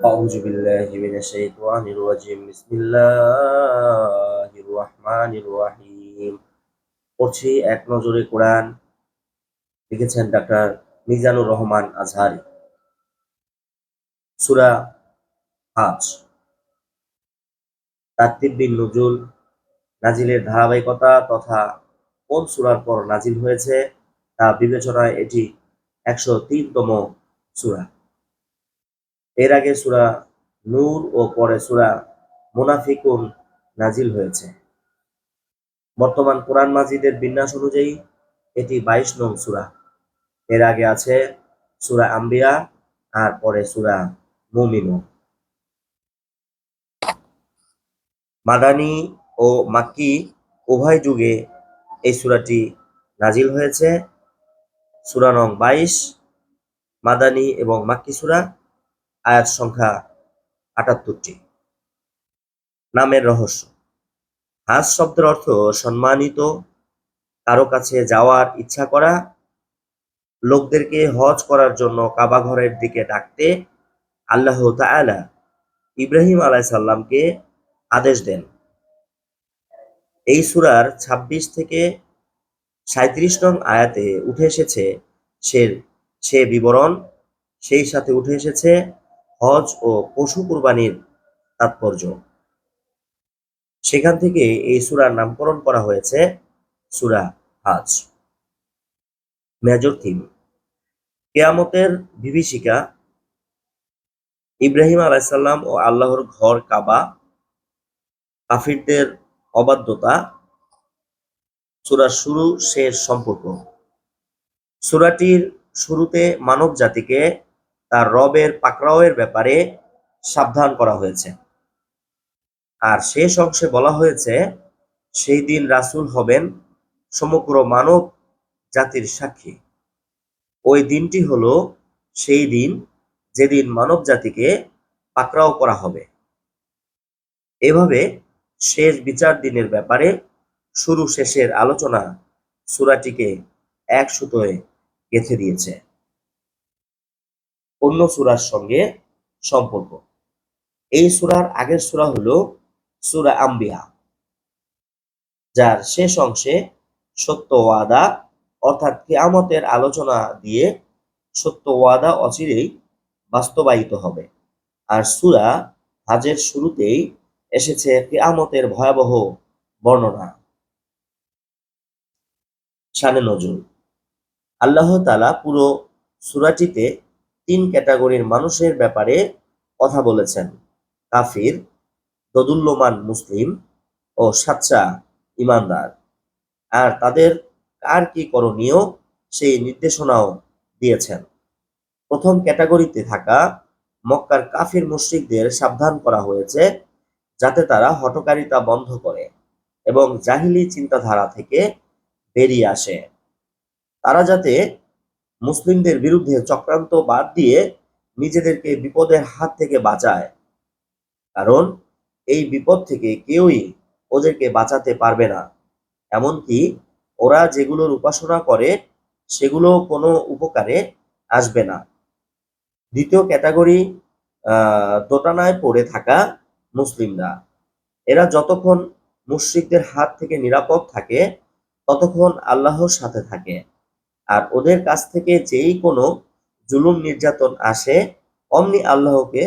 أعوذ بالله من الشيطان الرجيم بسم الله الرحمن الرحيم পড়ছি এক নজরে কোরআন লিখেছেন ডাক্তার মিজানুর রহমান আজহারি সূরা হাজ তারতিব বিন নজুল নাজিলের ধারাবাহিকতা তথা কোন সূরার পর নাজিল হয়েছে তা বিবেচনায় এটি একশো তিনতম সূরা এর আগে সূরা নূর ও পরে সূরা মুনাফিকুন নাজিল হয়েছে। বর্তমান কোরআন মাজিদের বিন্যাস অনুযায়ী এটি বাইশ নং সুরা। এর আগে আছে সুরা আম্বিয়া আর পরে সূরা মুমিনুন। মাদানী ও মাক্কি উভয় যুগে এই সূরাটি নাজিল হয়েছে। সূরা নং বাইশ, মাদানী এবং মাক্কি সূরা আয়াত সংখ্যা আটাত্তরটি। নামের রহস্য। হাজ শব্দের অর্থ সম্মানিত, কারও কাছে যাওয়ার ইচ্ছা করা, লোকদেরকে হজ করার জন্য কাবা ঘরের দিকে ডাকতে আল্লাহ তাআলা ইব্রাহিম আলাইসাল্লামকে আদেশ দেন। এই সূরার ২৬ থেকে সাঁত্রিশ নং আয়াতে উঠে এসেছে সে সে বিবরণ, সেই সাথে উঠে এসেছে হজ ও পশু কুরবানির তাৎপর্য। সেখান থেকে এই সূরার নামকরণ করা হয়েছে সুরা হাজ। মেজর থিম কেয়ামতের বিভীষিকা ইব্রাহিম আলাইসাল্লাম ও আল্লাহর ঘর কাবা, কাফিরদের অবাধ্যতা, সূরার শুরু, শেষ, সম্পর্ক। সূরাটির শুরুতে মানব জাতিকে তার রবের পাকড়াওয়ের ব্যাপারে সাবধান করা হয়েছে। আর শেষ অংশে বলা হয়েছে, সেই দিন রাসূল হবেন সমগ্র মানব জাতির সাক্ষী। ওই দিনটি হলো সেই দিন যেদিন মানব জাতিকে পাকড়াও করা হবে। এভাবে শেষ বিচার দিনের ব্যাপারে শুরু শেষের আলোচনা সূরাটিকে এক সুতোয় গেঁথে দিয়েছে। অন্য সূরার সঙ্গে সম্পর্ক। এই সূরার আগের সূরা হলো সুরা আম্বিয়া, যার শেষ অংশে সত্য ওয়াদা, অর্থাৎ কিয়ামতের আলোচনা দিয়ে সত্য ওয়াদা অচিরেই বাস্তবায়িত হবে। আর সূরা হাজের শুরুতেই এসেছে কিয়ামতের ভয়াবহ বর্ণনা। শানে নজরুল। আল্লাহ তালা পুরো সূরাটিতে তিন ক্যাটাগরির মানুষের ব্যাপারে কথা বলেছেন। কাফির, দদুল্যমান মুসলিম ও সাচ্চা ইমানদার। আর তাদের কার কি করণীয় সেই নির্দেশনাও দিয়েছেন। প্রথম ক্যাটাগরিতে থাকা মক্কার কাফির মুশরিকদের সাবধান করা হয়েছে যাতে তারা হটকারিতা বন্ধ করে এবং জাহিলি চিন্তাধারা থেকে বেরিয়ে আসে। তারা যাতে মুসলিমদের বিরুদ্ধে চক্রান্ত বাদ দিয়ে নিজেদেরকে বিপদের হাত থেকে বাঁচায়। কারণ এই বিপদ থেকে কেউই ওদেরকে বাঁচাতে পারবে না। এমনকি ওরা যেগুলোর উপাসনা করে, সেগুলো কোনো উপকারে আসবে না। দ্বিতীয় ক্যাটাগরি দোটানায় পড়ে থাকা মুসলিমরা। এরা যতক্ষণ মুশ্রিকদের হাত থেকে নিরাপদ থাকে, ততক্ষণ আল্লাহর সাথে থাকে। আর ওদের কাছ থেকে যেই কোনো জুলুম নির্যাতন আসে, অমনি আল্লাহকে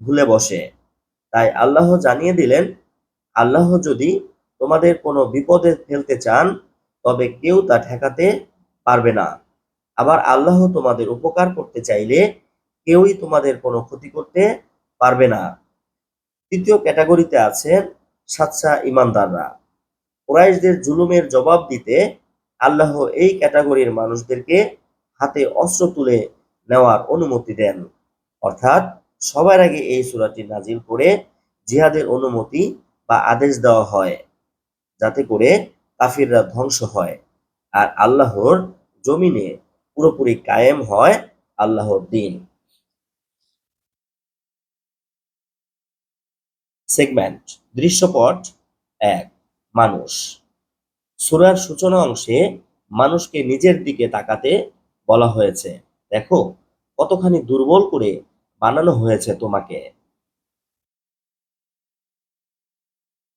ভুলে বসে। তাই আল্লাহ জানিয়ে দিলেন, আল্লাহ যদি তোমাদের কোনো বিপদে ফেলতে চান, তবে কেউ তা ঠেকাতে পারবে না। আবার আল্লাহ তোমাদের উপকার করতে চাইলে কেউই তোমাদের কোনো ক্ষতি করতে পারবে না। তৃতীয় ক্যাটাগরিতে আছেন সাচ্চা ইমানদাররা। কুরাইশদের জুলুমের জবাব দিতে আল্লাহ এই ক্যাটাগরির মানুষদেরকে হাতে অস্ত্র তুলে নেওয়ার অনুমতি দেন। অর্থাৎ সবার আগে এই সূরাটি নাজিল করে জিহাদের অনুমতি বা আদেশ দেওয়া হয়, যাতে করে কাফিররা ধ্বংস হয় আর আল্লাহর জমিনে পুরোপুরি কায়েম হয় আল্লাহর দিন। সেগমেন্ট দৃশ্যপট, এক, মানুষ। সূরার সূচনা অংশে মানুষকে নিজের দিকে তাকাতে বলা হয়েছে। দেখো, কতখানি দুর্বল করে বানানো হয়েছে তোমাকে।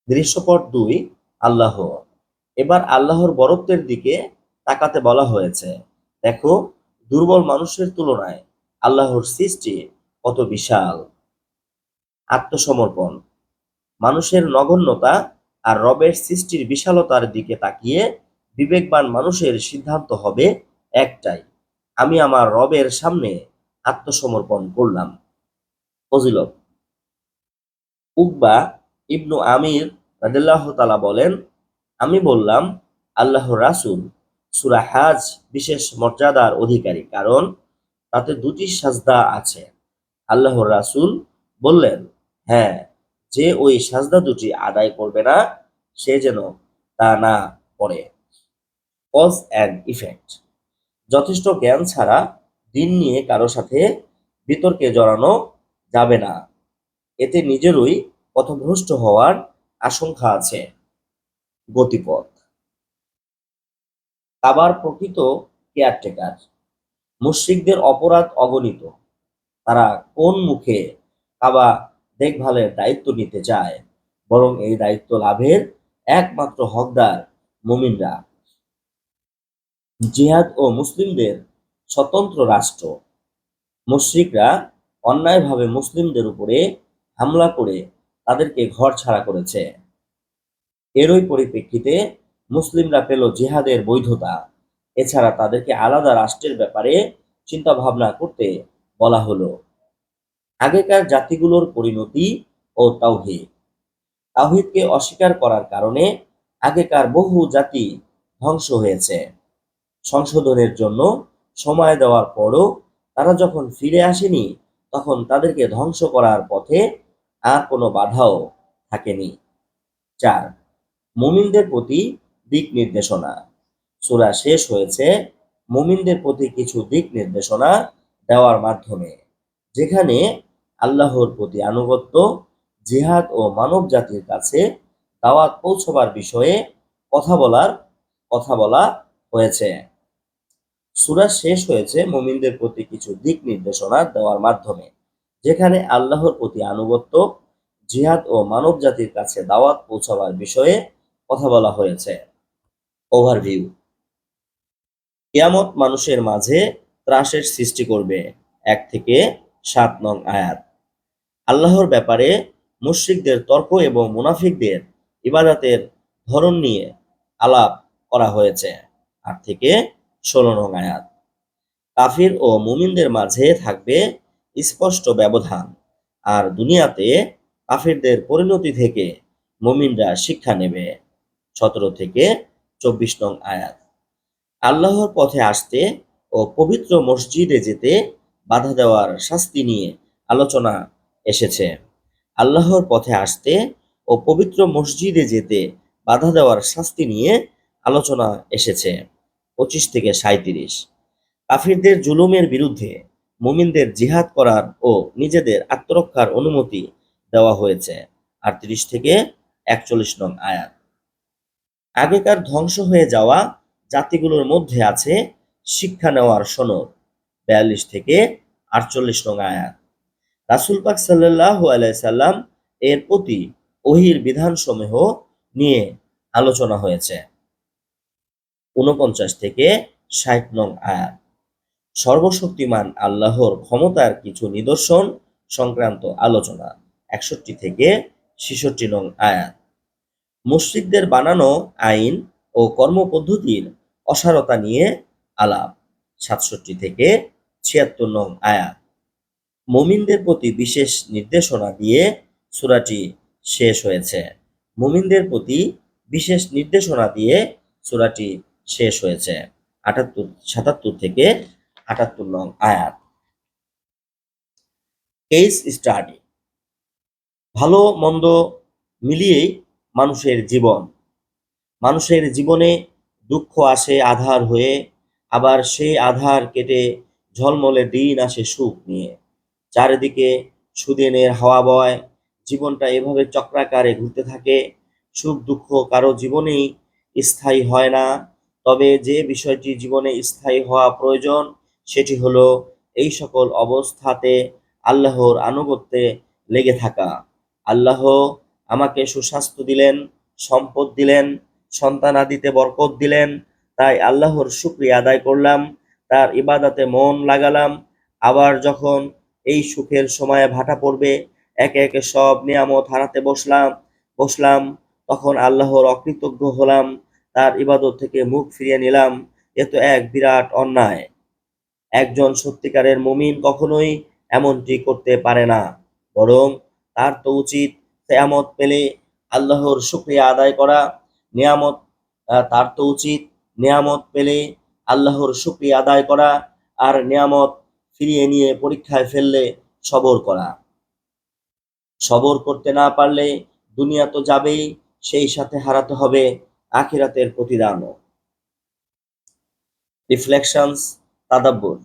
দৃশ্যপট দুই, আল্লাহ। এবার আল্লাহর বরত্বের দিকে তাকাতে বলা হয়েছে। দেখো, দুর্বল মানুষের তুলনায় আল্লাহর সৃষ্টি কত বিশাল। আত্মসমর্পণ। মানুষের নগণ্যতা আর রবের সৃষ্টির বিশালতার দিকে তাকিয়ে বিবেকবান মানুষের সিদ্ধান্ত হবে একটাই। আমি আমার রবের সামনে আত্মসমর্পণ করলাম। ফজিলত। উকবা ইবনু আমির রাদিল্লাহ তালা বলেন, আমি বললাম আল্লাহ রাসুল সুরা হাজ বিশেষ মর্যাদার অধিকারী, কারণ তাতে দুটি সাজদা আছে। আল্লাহর রাসুল বললেন হ্যাঁ যে ওই সাজদা দুটি আদায় করবে না, সে যেন তা না করে। কজ অ্যান্ড ইফেক্ট যথেষ্ট জ্ঞান ছাড়া দিন নিয়ে কারও সাথে বিতর্কে জড়ানো যাবে না। এতে নিজেরই পথভ্রষ্ট হওয়ার আশঙ্কা আছে। গতিপথ। কাবার প্রকৃত কেয়ারটেকার। মুশ্রিকদের অপরাধ অগণিত। তারা কোন মুখে কাবা দেখভালের দায়িত্ব নিতে চায়। বরং এই দায়িত্ব লাভের একমাত্র হকদার মুমিনরা। জিহাদ ও মুসলিমদের স্বতন্ত্র রাষ্ট্র। মুশরিকরা অন্যায়ভাবে মুসলিমদের উপরে হামলা করে তাদেরকে ঘর ছাড়া করেছে। এরই পরিপ্রেক্ষিতে মুসলিমরা পেল জিহাদের বৈধতা। এছাড়া তাদেরকে আলাদা রাষ্ট্রের ব্যাপারে চিন্তা ভাবনা করতে বলা হলো। আগেকার জাতিগুলোর পরিণতি ও তাওহিদ। তাওহিদকে অস্বীকার করার কারণে আগেকার বহু জাতি ধ্বংস হয়েছে। সংশোধনের জন্য সময় দেওয়ার পরও তারা যখন ফিরে আসেনি, তখন তাদেরকে ধ্বংস করার পথে আর কোনো বাধাও থাকেনি। চার, মুমিনদের প্রতি দিক নির্দেশনা। সূরা শেষ হয়েছে, মুমিনদের প্রতি কিছু দিক নির্দেশনা দেওয়ার মাধ্যমে। যেখানে আল্লাহর প্রতি আনুগত্য, জিহাদ ও মানব জাতির কাছে দাওয়াত পৌঁছবার বিষয়ে কথা বলার, কথা বলা হয়েছে। সুরা শেষ হয়েছে মুমিনদের প্রতি কিছু দিক নির্দেশনা দেওয়ার মাধ্যমে, যেখানে আল্লাহর প্রতি আনুগত্য, জিহাদ ও মানব জাতির কাছে দাওয়াত পৌঁছাবার বিষয়ে কথা বলা হয়েছে। ওভারভিউ কিয়ামত মানুষের মাঝে ত্রাসের সৃষ্টি করবে এক থেকে সাত নং আয়াত। আল্লাহর ব্যাপারে মুশরিকদের তর্ক এবং মুনাফিকদের ইবাদতের ধরন নিয়ে আলাপ করা হয়েছে। আট থেকে ষোলো নং আয়াত। কাফির ও মুমিনদের মাঝে থাকবে স্পষ্ট ব্যবধান আর দুনিয়াতে কাফিরদের পরিণতি থেকে মুমিনরা শিক্ষা নেবে। সতেরো থেকে চব্বিশ নং আয়াত। আল্লাহর পথে আসতে ও পবিত্র মসজিদে যেতে বাধা দেওয়ার শাস্তি নিয়ে আলোচনা এসেছে। আল্লাহর পথে আসতে ও পবিত্র মসজিদে যেতে বাধা দেওয়ার শাস্তি নিয়ে আলোচনা এসেছে। পঁচিশ থেকে সাঁইত্রিশ। কাফিরদের জুলুমের বিরুদ্ধে মুমিনদের জিহাদ করার ও নিজেদের আত্মরক্ষার অনুমতি দেওয়া হয়েছে। আটত্রিশ থেকে একচল্লিশ নং আয়াত। আগেকার ধ্বংস হয়ে যাওয়া জাতিগুলোর মধ্যে আছে শিক্ষা নেওয়ার সনদ। বিয়াল্লিশ থেকে আটচল্লিশ নং আয়াত। রাসুল পাক সাল্লাহ আলাইসাল্লাম এর প্রতি ওহির বিধানসমূহ নিয়ে আলোচনা হয়েছে। উনপঞ্চাশ থেকে ষাট নং আয়াত। সর্বশক্তিমান আল্লাহর ক্ষমতার কিছু নিদর্শন সংক্রান্ত আলোচনা, একষট্টি থেকে ছেষট্টি নং আয়াত। মুশ্রিকদের বানানো আইন ও কর্মপদ্ধতির অসারতা নিয়ে আলাপ, সাতষট্টি থেকে ছিয়াত্তর নং আয়াত। মুমিনদের প্রতি বিশেষ নির্দেশনা দিয়ে সূরাটি শেষ হয়েছে। মুমিনদের প্রতি বিশেষ নির্দেশনা দিয়ে সূরাটি শেষ হয়েছে। আটাত্তর, সাতাত্তর থেকে আটাত্তর নং আয়াত। Case study. ভালো, মন্দ মিলিয়েই মানুষের জীবন। মানুষের জীবনে দুঃখ আসে, আধার হয়ে আবার সেই আধার কেটে ঝলমলে দিন আসে সুখ নিয়ে। চারিদিকে সুদিনের হাওয়া বয়, জীবনটা এভাবে চক্রাকারে ঘুরতে থাকে। সুখ দুঃখ কারও জীবনেই স্থায়ী হয় না। তবে যে বিষয়টি জীবনে স্থায়ী হওয়া প্রয়োজন, সেটি হলো এই সকল অবস্থাতে আল্লাহর আনুগত্যে লেগে থাকা। আল্লাহ আমাকে সুস্বাস্থ্য দিলেন, সম্পদ দিলেন সন্তানাদিতে বরকত দিলেন। তাই আল্লাহর শুক্রিয়া আদায় করলাম, তার ইবাদাতে মন লাগালাম। আবার যখন এই সুখের সময়ে ভাটা পড়বে। একে একে সব নিয়ামত হারাতে বসলাম। বসলাম, তখন আল্লাহর অকৃতজ্ঞ হলাম। তার ইবাদত থেকে মুখ ফিরিয়ে নিলাম। এ তো এক বিরাট অন্যায়। একজন সত্যিকারের মুমিন কখনোই এমনটি করতে পারে না। বরং তার তো উচিত কেয়ামত পেলে আল্লাহর শুক্রিয়া আদায় করা। নিয়ামত তার তো উচিত নিয়ামত পেলে আল্লাহর শুক্রিয়া আদায় করা। আর নিয়ামত ফিরিয়ে নিয়ে পরীক্ষায় ফেললে সবর করা। সবর করতে না পারলে দুনিয়া তো যাবেই, সেই সাথে হারাতে হবে আখিরাতের প্রতিদানও। রিফ্লেকশনস তাদাব্বুর।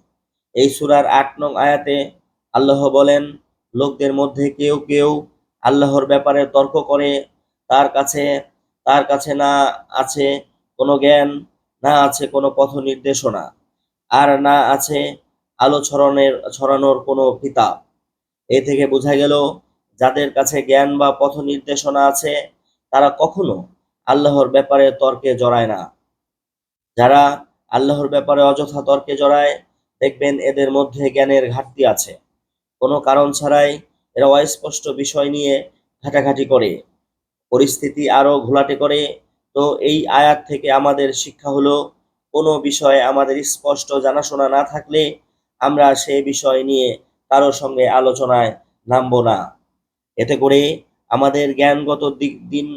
এই সুরার আট নং আয়াতে আল্লাহ বলেন, লোকদের মধ্যে কেউ কেউ আল্লাহর ব্যাপারে তর্ক করে, তার কাছে তার কাছে না আছে কোনো জ্ঞান, না আছে কোনো পথ নির্দেশনা আর না আছে আলো ছড়ানোর ছড়ানোর কোনো কিতাব এ থেকে বোঝা গেল যাদের কাছে জ্ঞান বা পথ নির্দেশনা আছে, তারা কখনো আল্লাহর ব্যাপারে তর্কে জড়ায় না। যারা আল্লাহর ব্যাপারে অযথা তর্কে জড়ায়, দেখবেন এদের মধ্যে জ্ঞানের ঘাটতি আছে। কোনো কারণ ছাড়াই এরা অস্পষ্ট বিষয় নিয়ে ঘাটাঘাটি করে। পরিস্থিতি আরও ঘোলাটে করে। তো এই আয়াত থেকে আমাদের শিক্ষা হলো, কোনো বিষয়ে আমাদের স্পষ্ট জানাশোনা না থাকলে আমরা সে বিষয় নিয়ে কারও সঙ্গে আলোচনায় নামবো না। এতে করে আমাদের জ্ঞানগত দিক দিন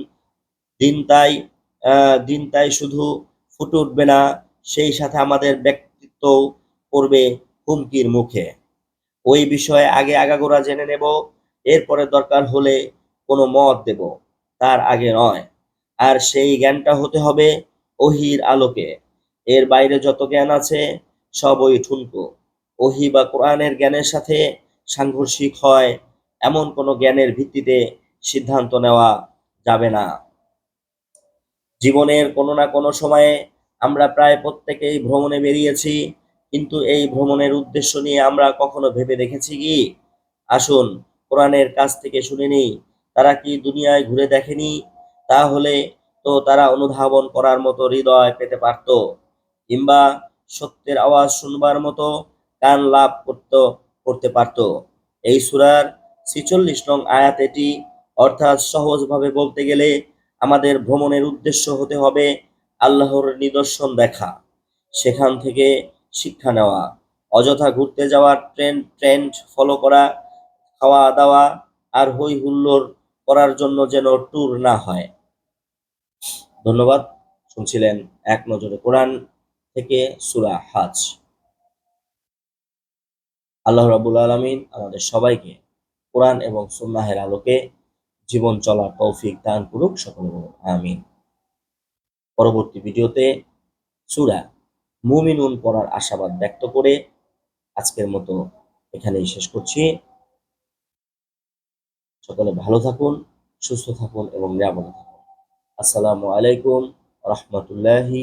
দিন তাই দিন তাই শুধু ফুটে উঠবে না, সেই সাথে আমাদের ব্যক্তিত্ব পড়বে হুমকির মুখে। ওই বিষয়ে আগে আগাগোড়া জেনে নেব, এরপরে দরকার হলে কোনো মত দেব, তার আগে নয়। আর সেই জ্ঞানটা হতে হবে ওহির আলোকে। এর বাইরে যত জ্ঞান আছে সব ওই ঠুনকো। ওহি বা কোরআনের জ্ঞানের সাথে সাংঘর্ষিক হয়, এমন কোনো জ্ঞানের ভিত্তিতে সিদ্ধান্ত নেওয়া যাবে না। জীবনের কোনো না কোনো সময়ে আমরা প্রায় প্রত্যেকেই ভ্রমণে বেরিয়েছি, কিন্তু এই ভ্রমণের উদ্দেশ্য নিয়ে আমরা কখনো ভেবে দেখেছি কি? আসুন, কোরআনের কাছ থেকে শুনে নিই, তারা কি দুনিয়ায় ঘুরে দেখেনি? তাহলে তো তারা অনুধাবন করার মতো হৃদয় পেতে পারত, কিংবা সত্যের আওয়াজ শুনবার মতো কান লাভ করত, করতে পারত। এই সুরার ছিচল্লিশ নং আয়াত এটি অর্থাৎ সহজভাবে বলতে গেলে আমাদের ভ্রমণের উদ্দেশ্য হতে হবে আল্লাহর নিদর্শন দেখা, সেখান থেকে শিক্ষা নেওয়া, অযথা ঘুরতে যাওয়ার ট্রেন্ড ট্রেন্ড ফলো করা, খাওয়া দাওয়া আর হই হুল্লোড় করার জন্য যেন ট্যুর না হয়। ধন্যবাদ। শুনছিলেন এক নজরে কোরআন থেকে সুরা হাজ। আল্লাহ রাবুল আলমিন আমাদের সবাইকে কোরআন এবং সুন্নাহের আলোকে জীবন চলার তৌফিক দান করুক, সকলে বলুন, আমিন। পরবর্তী ভিডিওতে সুরা মুমিনুন পড়ার আশাবাদ ব্যক্ত করে আজকের মতো এখানেই শেষ করছি। সকলে ভালো থাকুন, সুস্থ থাকুন এবং নিরাপদে থাকুন। আসসালামু আলাইকুম রহমতুল্লাহি